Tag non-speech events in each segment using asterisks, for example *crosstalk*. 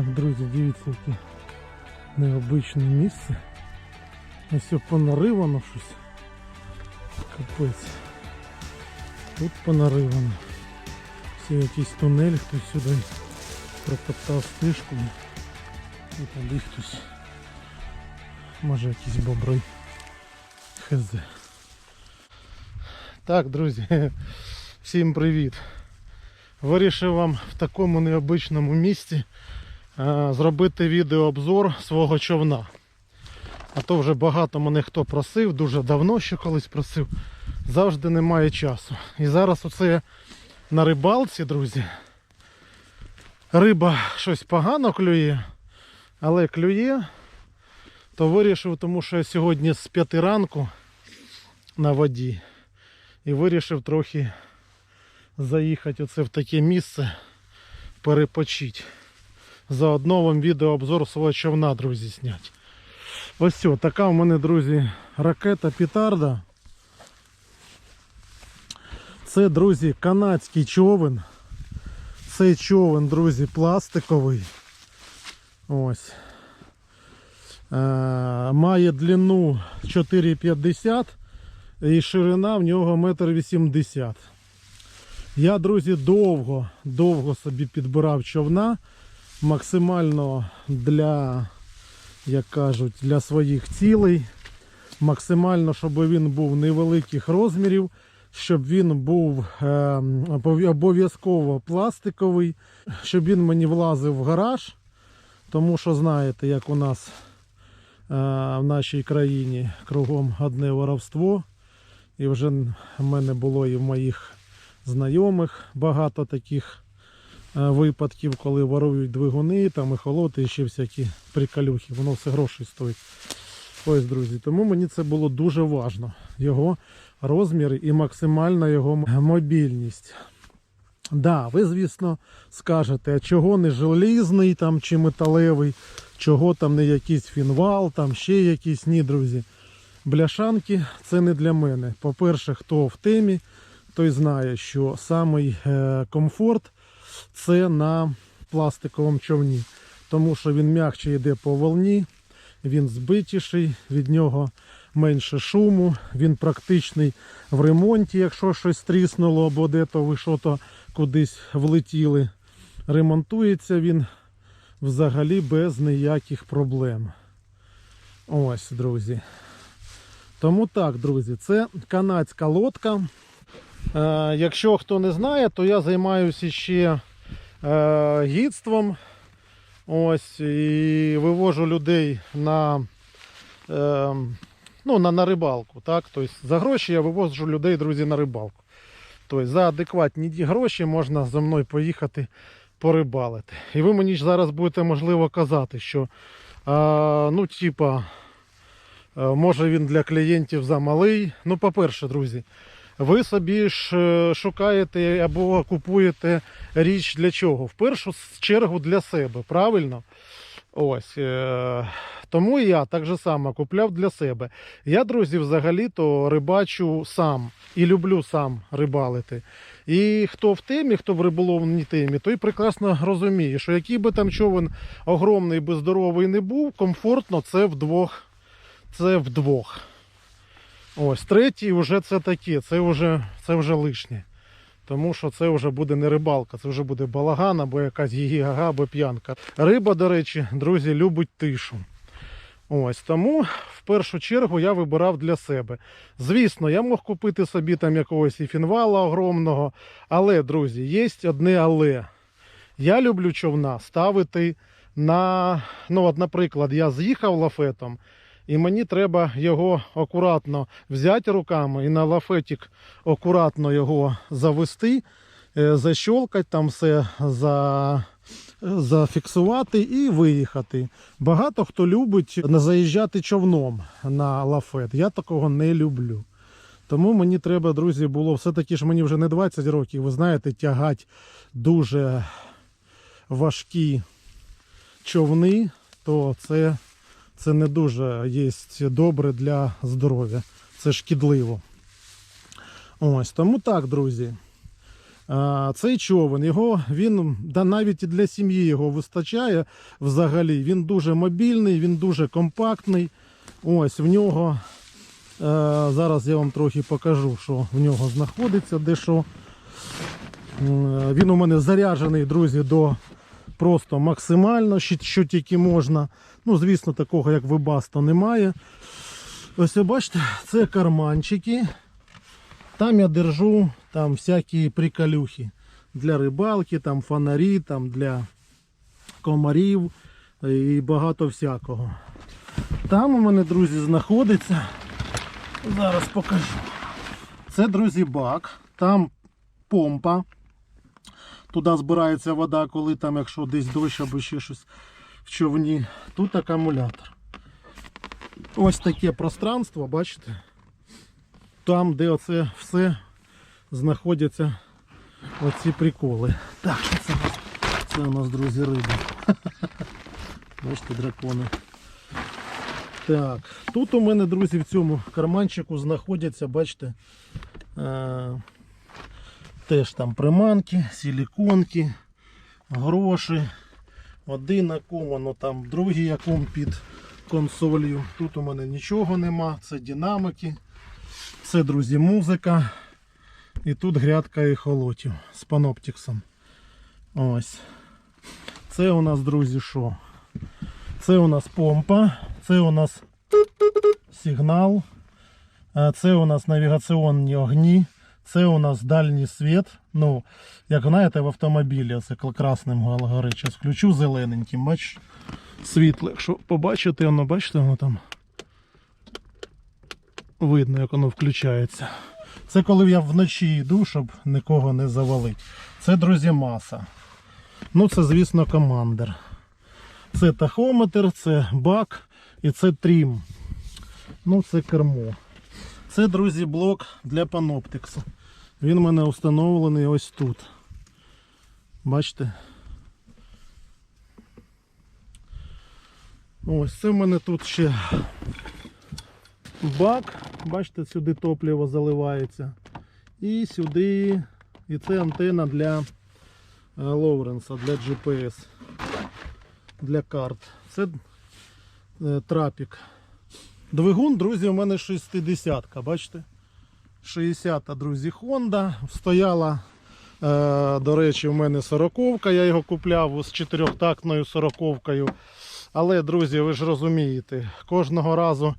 Так, друзі, дивіться, яке необичне місце. Ось понаривано щось. Капець. Тут понаривано. Все якийсь тунель, хтось сюди протоптав стежку. І туди хтось. Може якісь бобри. Хз. Так, друзі, *laughs* всім привіт. Вирішив вам в такому необичному місці зробити відеообзор свого човна. А то вже багато мене хто просив, дуже давно ще колись просив. Завжди немає часу. І зараз оце на рибалці, друзі. Риба щось погано клює, але клює. То вирішив, тому що я сьогодні з 5 ранку на воді. І вирішив трохи заїхати оце в таке місце перепочити. Заодно вам відеообзор свого човна, друзі, зняти. Ось все, така в мене, друзі, ракета Пітарда. Це, друзі, канадський човен. Цей човен, друзі, пластиковий. Ось. Е, має длину 4,50 і ширина в нього 1,80 м. Я, друзі, довго, довго собі підбирав човна. Максимально для, як кажуть, для своїх цілей. Максимально, щоб він був невеликих розмірів, щоб він був е, обов'язково пластиковий, щоб він мені влазив в гараж. Тому що знаєте, як у нас е, в нашій країні кругом одне воровство. І вже в мене було і в моїх знайомих багато таких випадків, коли ворують двигуни, там і і ще всякі приколюхи. Воно все грошей стоїть. Ось, друзі, тому мені це було дуже важливо. Його розміри і максимальна його мобільність. Да, ви, звісно, скажете, а чого не желізний там чи металевий, чого там не якийсь фінвал, там ще якісь ні, друзі. Бляшанки це не для мене. По-перше, хто в темі, той знає, що самий е, комфорт це на пластиковому човні, тому що він м'якше йде по волні, він збитіший, від нього менше шуму, він практичний в ремонті, якщо щось тріснуло або де-то ви що-то кудись влетіли. Ремонтується він взагалі без ніяких проблем. Ось, друзі. Тому так, друзі, це канадська лодка. Е, якщо хто не знає, то я займаюся ще е, гідством. Ось, і вивожу людей на, е, ну, на, на рибалку. Так? Тобто, за гроші я вивожу людей, друзі, на рибалку. Тобто, за адекватні гроші можна за мною поїхати порибалити. І ви мені зараз будете можливо казати, що е, ну, типа. Е, Може він для клієнтів замалий. Ну, по-перше, друзі, ви собі ж е, шукаєте або купуєте річ для чого? В першу чергу для себе, правильно? Ось. е, Тому я так же само купляв для себе. Я, друзі, взагалі-то рибачу сам і люблю сам рибалити. І хто в темі, хто в риболовній темі, той прекрасно розуміє, що який би там човен огромний би здоровий не був, комфортно це вдвох це вдвох. Ось третій вже це таке, це вже, це вже лишнє. Тому що це вже буде не рибалка, це вже буде балаган або якась гігага, або п'янка. Риба, до речі, друзі, любить тишу. Ось тому в першу чергу я вибирав для себе. Звісно, я мог купити собі там якогось і фінвала огромного. Але, друзі, є одне але. Я люблю човна ставити на. Ну, от, наприклад, я з'їхав лафетом. І мені треба його акуратно взяти руками і на лафетик акуратно його завести, е, защолкати, там все за, зафіксувати і виїхати. Багато хто любить заїжджати човном на лафет. Я такого не люблю. Тому мені треба, друзі, було все-таки ж мені вже не 20 років, ви знаєте, тягати дуже важкі човни, то це це не дуже є добре для здоров'я. Це шкідливо. Ось, тому так, друзі. Цей човен, його він да навіть і для сім'ї його вистачає взагалі. Він дуже мобільний, він дуже компактний. Ось в нього. Е, зараз я вам трохи покажу, що в нього знаходиться дещо. М, Він у мене заряджений, друзі, до просто максимально, що, тільки можна. Ну, звісно, такого як вебаста немає. Ось ви бачите, це карманчики. Там я держу там всякі приколюхи для рибалки, там фонарі, там для комарів і багато всякого. Там у мене, друзі, знаходиться. Зараз покажу. Це, друзі, бак. Там помпа. Туди збирається вода, коли там, якщо десь дощ або ще щось в човні. Тут акумулятор. Ось таке пространство, бачите? Там, де оце все знаходяться оці приколи. Так, це, це у нас, друзі, риба. *laughs* Бачите, дракони. Так, тут у мене, друзі, в цьому карманчику знаходяться, бачите, е- теж там приманки, силіконки, гроші. Один акум, ну там другий акум під консолью. Тут у мене нічого нема, це динамики, це, друзі, музика. І тут грядка ехолотів з паноптиксом. Ось. Це у нас, друзі, що? Це у нас помпа, це у нас сигнал, це у нас навігаційні огні, це у нас дальній світ. Ну, як знаєте, в автомобілі це красним горить. Включу зелененьким, бач, світло. Якщо побачите, воно, бачите, воно там видно, як воно включається. Це коли я вночі йду, щоб нікого не завалити. Це, друзі, маса. Ну, це, звісно, командир. Це тахометр, це бак і це трім. Ну, це кермо. Це, друзі, блок для паноптиксу. Він у мене встановлений ось тут. Бачите? Ось це в мене тут ще бак. Бачите, сюди топливо заливається. І сюди. І це антена для е, Лоуренса, для GPS для карт. Це е, трапік. Двигун, друзі, у мене 60-ка, бачите? 60-та, друзі, Honda. Стояла, е, до речі, в мене 40-ка, я його купляв з чотирьохтактною 40-кою. Але, друзі, ви ж розумієте, кожного разу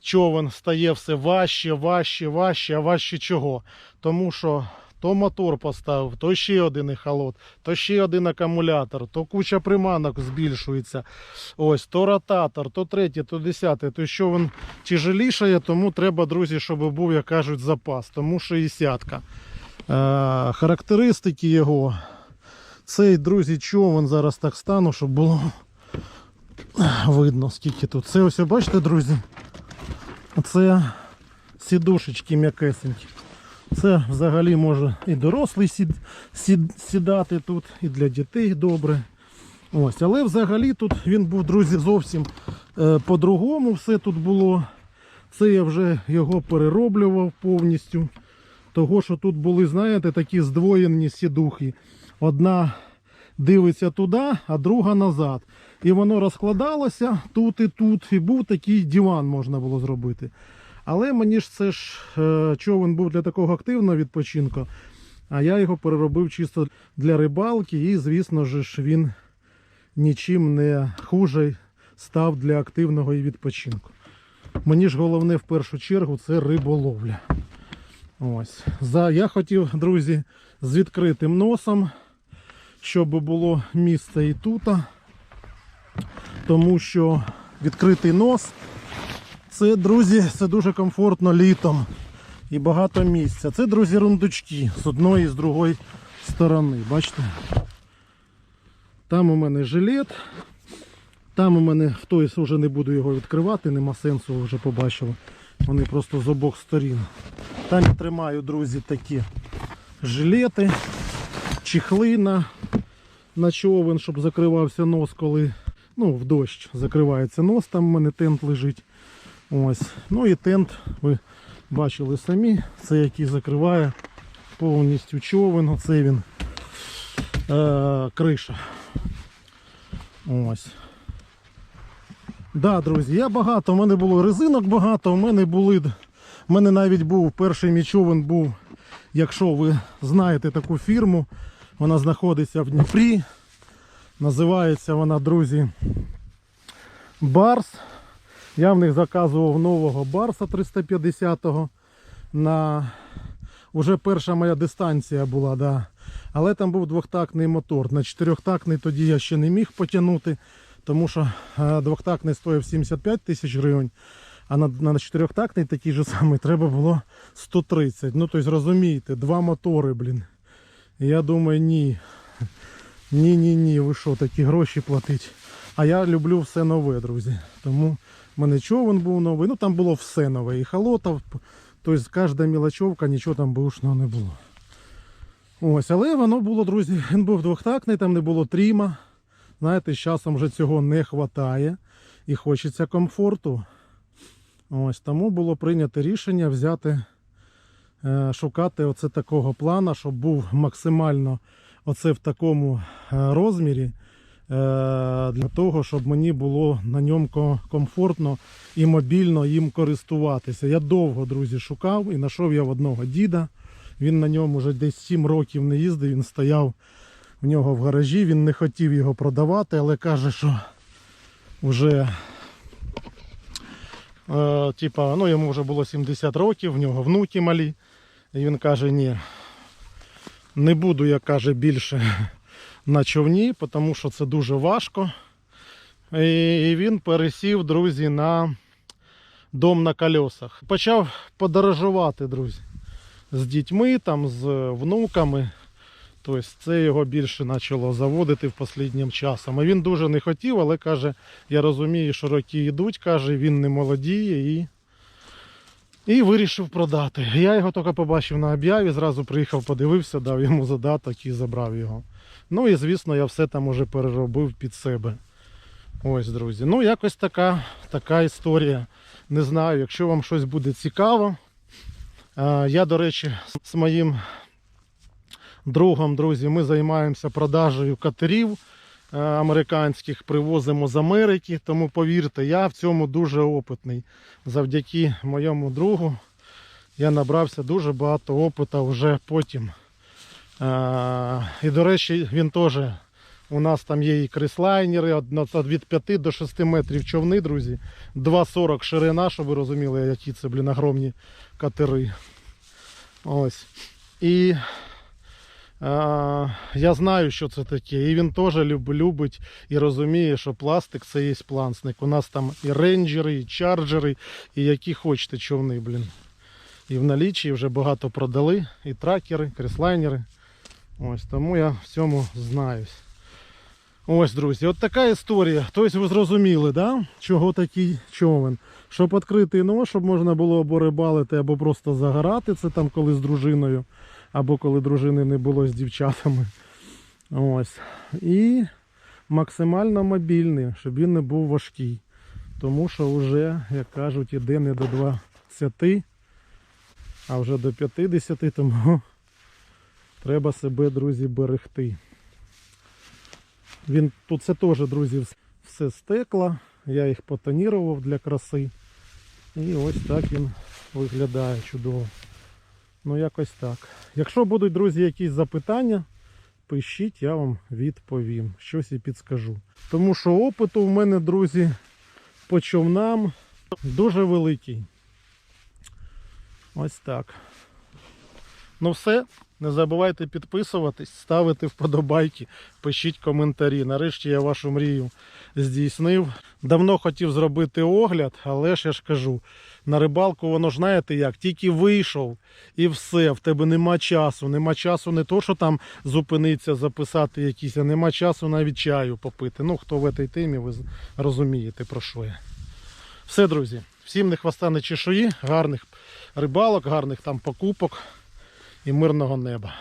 човен стає все важче, важче, важче, а важче чого? Тому що то мотор поставив, то ще один ехолот, то ще один акумулятор, то куча приманок збільшується. Ось, то ротатор, то третє, то десяте. То що він тяжелішає, тому треба, друзі, щоб був, як кажуть, запас. Тому 60-ка. Е, характеристики його. Цей, друзі, човен зараз так стану, щоб було видно, скільки тут. Це ось, бачите, друзі? Це сідушечки м'якесенькі. Це взагалі може і дорослий сід, сід, сідати тут, і для дітей добре. Ось, Але взагалі тут він був, друзі, зовсім е, по-другому все тут було. Це я вже його перероблював повністю. Того, що тут були, знаєте, такі здвоєні сідухи. Одна дивиться туди, а друга назад. І воно розкладалося тут і тут. І був такий диван можна було зробити. Але мені ж це ж е, човен був для такого активного відпочинку, а я його переробив чисто для рибалки, і, звісно ж, він нічим не хуже став для активного і відпочинку. Мені ж головне в першу чергу це риболовля. Ось. За, я хотів, друзі, з відкритим носом, щоб було місце і тут. Тому що відкритий нос. Це, друзі, це дуже комфортно літом і багато місця. Це, друзі, рундучки з одної і з другої сторони. Бачите? Там у мене жилет. Там у мене хтось вже не буду його відкривати, нема сенсу, вже побачили. Вони просто з обох сторін. Там я тримаю, друзі, такі жилети, чехли на, на човен, щоб закривався нос, коли ну, в дощ закривається нос, там у мене тент лежить. Ось. Ну і тент, ви бачили самі, це який закриває повністю човен, оце він е, криша. Ось. Да, друзі, я багато, у мене було резинок багато, у мене були. У мене навіть був перший мій човен був, якщо ви знаєте таку фірму, вона знаходиться в Дніпрі. Називається вона, друзі, Барс. Я в них заказував нового Барса 350-го. На... Уже перша моя дистанція була, да. але там був двохтактний мотор. На чотирьохтактний тоді я ще не міг потягнути, тому що е, двохтактний стоїв 75 тисяч гривень, а на, на чотирьохтактний такий же самий треба було 130. Ну, тобто, розумієте, два мотори, блін. Я думаю, ні. Ні, ні, ні, ви що, такі гроші платить. А я люблю все нове, друзі. Тому мене човен був новий. Ну там було все нове. І холота, тобто кожна мілочовка, нічого там бушного не було. Ось, але воно було, друзі, *laughs* він був двохтактний, там не було тріма. Знаєте, з часом вже цього не вистачає і хочеться комфорту. Ось тому було прийнято рішення взяти, е, шукати оце такого плана, щоб був максимально оце в такому е, розмірі. Е, Для того, щоб мені було на ньому комфортно і мобільно їм користуватися. Я довго, друзі, шукав і знайшов я в одного діда. Він на ньому вже десь 7 років не їздив, він стояв в нього в гаражі, він не хотів його продавати, але каже, що вже е, типа, ну, йому вже було 70 років, в нього внуки малі. І він каже, ні, не буду, я каже, більше на човні, тому що це дуже важко. І він пересів, друзі, на дом на колесах. Почав подорожувати, друзі, з дітьми, там, з внуками. Тобто це його більше почало заводити в останнім часом. А він дуже не хотів, але каже, я розумію, що роки йдуть, каже, він не молодіє і, і вирішив продати. Я його тільки побачив на об'яві, зразу приїхав, подивився, дав йому задаток і забрав його. Ну і звісно, я все там уже переробив під себе. Ось, друзі. Ну, якось така, така історія. Не знаю, якщо вам щось буде цікаво. Я, до речі, з моїм другом, друзі, ми займаємося продажею катерів е, американських, привозимо з Америки. Тому повірте, я в цьому дуже опитний. Завдяки моєму другу я набрався дуже багато опиту вже потім. Е, І, до речі, він теж. У нас там є і от від 5 до 6 метрів човни, друзі. 2,40 ширина, щоб ви розуміли, які це, блін, огромні катери. Ось. І а, я знаю, що це таке. І він теж люб, любить і розуміє, що пластик це є плансник. У нас там і рейнджери, і чарджери, і які хочете човни, блін. І в налічі вже багато продали, і тракери, креслайнери. Ось тому я в цьому знаюсь. Ось, друзі, от така історія. Тобто ви зрозуміли, да? чого такий човен. Щоб відкрити нож, щоб можна було або рибалити, або просто загорати це там коли з дружиною, або коли дружини не було з дівчатами. Ось. І максимально мобільний, щоб він не був важкий. Тому що вже, як кажуть, іде не до 20, а вже до 50, тому треба себе, друзі, берегти. Він тут це теж, друзі, все стекло. Я їх потонірував для краси. І ось так він виглядає чудово. Ну, якось так. Якщо будуть, друзі, якісь запитання, пишіть, я вам відповім. Щось і підскажу. Тому що опиту в мене, друзі, по човнам дуже великий. Ось так. Ну все. Не забувайте підписуватись, ставити вподобайки, пишіть коментарі. Нарешті я вашу мрію здійснив. Давно хотів зробити огляд, але ж я ж кажу, на рибалку воно ж знаєте як, тільки вийшов і все, в тебе нема часу. Нема часу не то, що там зупинитися, записати якісь, а нема часу навіть чаю попити. Ну, хто в цій темі, ви розумієте про що я. Все, друзі, всім не хвоста, не чешуї, гарних рибалок, гарних там покупок і мирного неба.